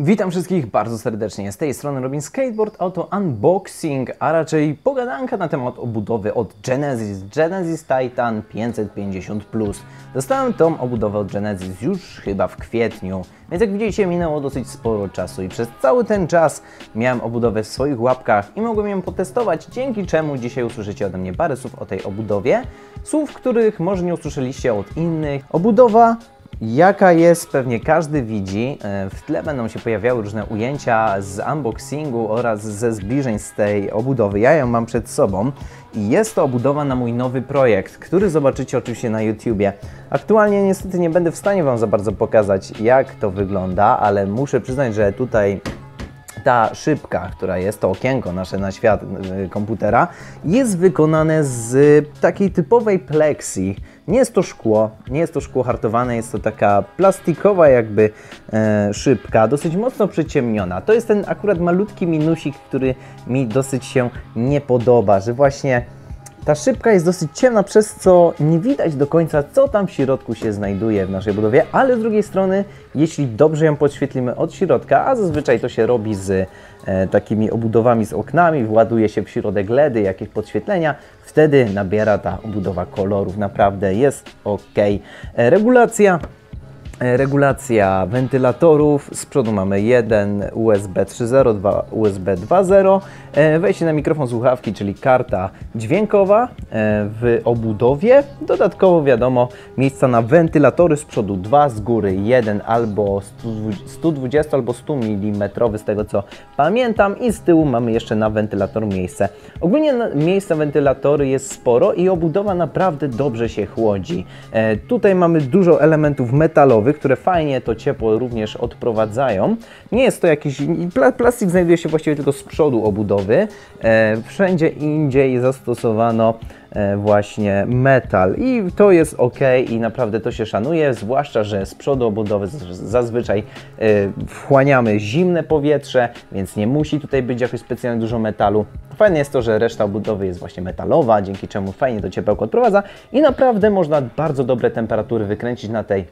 Witam wszystkich bardzo serdecznie. Z tej strony Robin Skateboard Auto Unboxing, a raczej pogadanka na temat obudowy od Genesis, Genesis Titan 550 Plus. Dostałem tą obudowę od Genesis już chyba w kwietniu, więc jak widzicie minęło dosyć sporo czasu i przez cały ten czas miałem obudowę w swoich łapkach i mogłem ją potestować, dzięki czemu dzisiaj usłyszycie ode mnie parę słów o tej obudowie, słów, których może nie usłyszeliście od innych. Obudowa Jaka jest, pewnie każdy widzi. E, w tle będą się pojawiały różne ujęcia z unboxingu oraz ze zbliżeń z tej obudowy. Ja ją mam przed sobą i jest to obudowa na mój nowy projekt, który zobaczycie oczywiście na YouTubie. Aktualnie niestety nie będę w stanie Wam za bardzo pokazać, jak to wygląda, ale muszę przyznać, że tutaj ta szybka, która jest to okienko nasze na świat y, komputera, jest wykonane z takiej typowej plexi. Nie jest to szkło, nie jest to szkło hartowane, jest to taka plastikowa jakby e, szybka, dosyć mocno przyciemniona. To jest ten akurat malutki minusik, który mi dosyć się nie podoba, że właśnie ta szybka jest dosyć ciemna, przez co nie widać do końca, co tam w środku się znajduje w naszej budowie, ale z drugiej strony, jeśli dobrze ją podświetlimy od środka, a zazwyczaj to się robi z e, takimi obudowami z oknami, właduje się w środek LEDy, jakieś podświetlenia, wtedy nabiera ta obudowa kolorów. Naprawdę jest ok. E, regulacja regulacja wentylatorów. Z przodu mamy jeden USB 3.0, dwa USB 2.0. E, wejście na mikrofon słuchawki, czyli karta dźwiękowa e, w obudowie. Dodatkowo wiadomo, miejsca na wentylatory z przodu dwa, z góry jeden albo 120 albo 100 mm z tego co pamiętam i z tyłu mamy jeszcze na wentylator miejsce. Ogólnie miejsca wentylatory jest sporo i obudowa naprawdę dobrze się chłodzi. Tutaj mamy dużo elementów metalowych które fajnie to ciepło również odprowadzają. Nie jest to jakiś... Plastik znajduje się właściwie tylko z przodu obudowy. E, wszędzie indziej zastosowano e, właśnie metal i to jest ok i naprawdę to się szanuje, zwłaszcza, że z przodu obudowy zazwyczaj e, wchłaniamy zimne powietrze, więc nie musi tutaj być jakoś specjalnie dużo metalu. Fajne jest to, że reszta obudowy jest właśnie metalowa, dzięki czemu fajnie to ciepełko odprowadza i naprawdę można bardzo dobre temperatury wykręcić na tej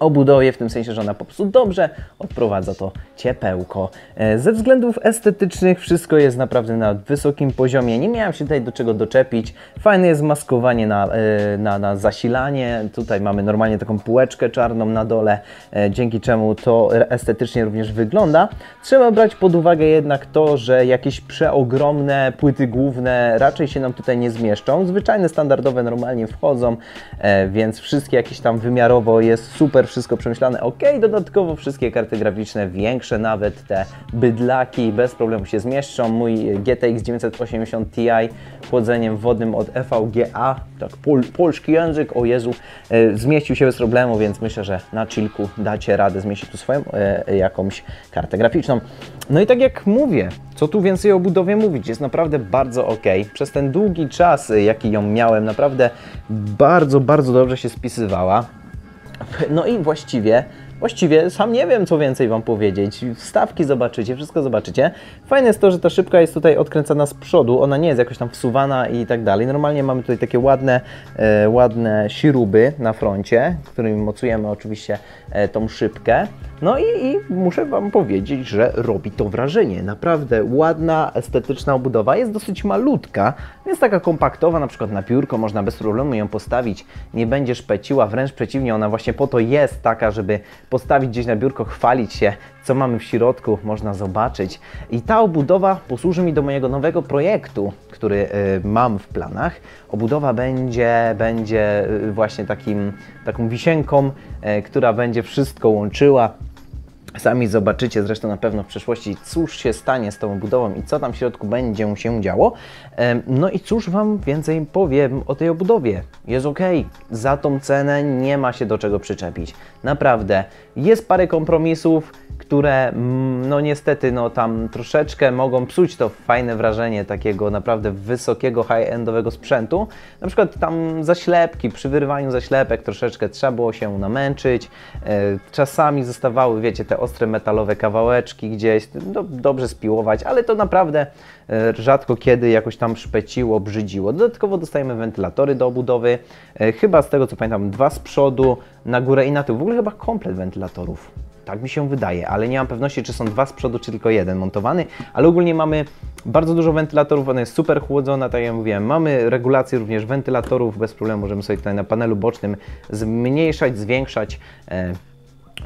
obudowie, w tym sensie, że ona po prostu dobrze odprowadza to ciepełko. E, ze względów estetycznych wszystko jest naprawdę na wysokim poziomie. Nie miałem się tutaj do czego doczepić. Fajne jest maskowanie na, e, na, na zasilanie. Tutaj mamy normalnie taką półeczkę czarną na dole, e, dzięki czemu to estetycznie również wygląda. Trzeba brać pod uwagę jednak to, że jakieś przeogromne płyty główne raczej się nam tutaj nie zmieszczą. Zwyczajne, standardowe normalnie wchodzą, więc wszystkie jakieś tam wymiarowo jest super wszystko przemyślane. Ok, dodatkovo wszystkie karty graficzne, większe nawet te bydlaki bez problemu się zmieszczą. Mój GTX 980 Ti chłodzeniem wodnym od EVGA, tak pol, polski język, o Jezu, e, zmieścił się bez problemu, więc myślę, że na chillku dacie radę zmieścić tu swoją e, jakąś kartę graficzną. No i tak jak mówię, co tu więcej o budowie mówić, jest naprawdę bardzo ok. Przez ten długi czas, jaki ją miałem, naprawdę bardzo, bardzo dobrze się spisywała. No i właściwie, właściwie sam nie wiem, co więcej Wam powiedzieć. Wstawki zobaczycie, wszystko zobaczycie. Fajne jest to, że ta szybka jest tutaj odkręcana z przodu, ona nie jest jakoś tam wsuwana i tak dalej. Normalnie mamy tutaj takie ładne, e, ładne śruby na froncie, którymi mocujemy oczywiście e, tą szybkę. No i, i, muszę Wam powiedzieć, że robi to wrażenie. Naprawdę ładna, estetyczna obudowa. Jest dosyć malutka, więc taka kompaktowa, na przykład na piórko można bez problemu ją postawić. Nie będzie szpeciła, wręcz przeciwnie, ona właśnie po to jest taka, żeby postawić gdzieś na biurko, chwalić się, co mamy w środku, można zobaczyć. I ta obudowa posłuży mi do mojego nowego projektu, który y, mam w planach. Obudowa będzie, będzie y, właśnie takim, taką wisienką, y, która będzie wszystko łączyła Sami zobaczycie zresztą na pewno w przyszłości, cóż się stanie z tą budową i co tam w środku będzie się działo. No i cóż Wam więcej powiem o tej obudowie. Jest ok, za tą cenę nie ma się do czego przyczepić. Naprawdę, jest parę kompromisów, które mm, no niestety no tam troszeczkę mogą psuć to fajne wrażenie takiego naprawdę wysokiego, high-endowego sprzętu. Na przykład tam zaślepki, przy wyrywaniu zaślepek troszeczkę trzeba było się namęczyć. E, czasami zostawały, wiecie, te ostre metalowe kawałeczki gdzieś, no, dobrze spiłować, ale to naprawdę e, rzadko kiedy jakoś tam szpeciło, brzydziło. Dodatkowo dostajemy wentylatory do obudowy, e, chyba z tego co pamiętam dwa z przodu, na górę i na tył. W ogóle chyba komplet wentylatorów tak mi się wydaje, ale nie mam pewności, czy są dwa z przodu, czy tylko jeden montowany, ale ogólnie mamy bardzo dużo wentylatorów, ona jest super chłodzona, tak jak mówiłem. Mamy regulację również wentylatorów, bez problemu możemy sobie tutaj na panelu bocznym zmniejszać, zwiększać. E,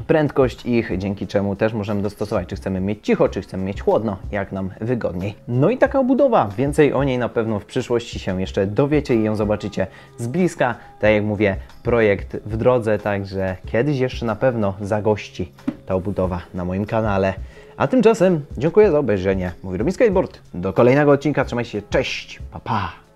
prędkość ich, dzięki czemu też możemy dostosować, czy chcemy mieć cicho, czy chcemy mieć chłodno, jak nam wygodniej. No i taka obudowa, więcej o niej na pewno w przyszłości się jeszcze dowiecie i ją zobaczycie z bliska. Tak jak mówię, projekt w drodze, także kiedyś jeszcze na pewno zagości ta obudowa na moim kanale. A tymczasem dziękuję za obejrzenie. Mówi Robin Skateboard. Do kolejnego odcinka, trzymajcie się, cześć, pa pa!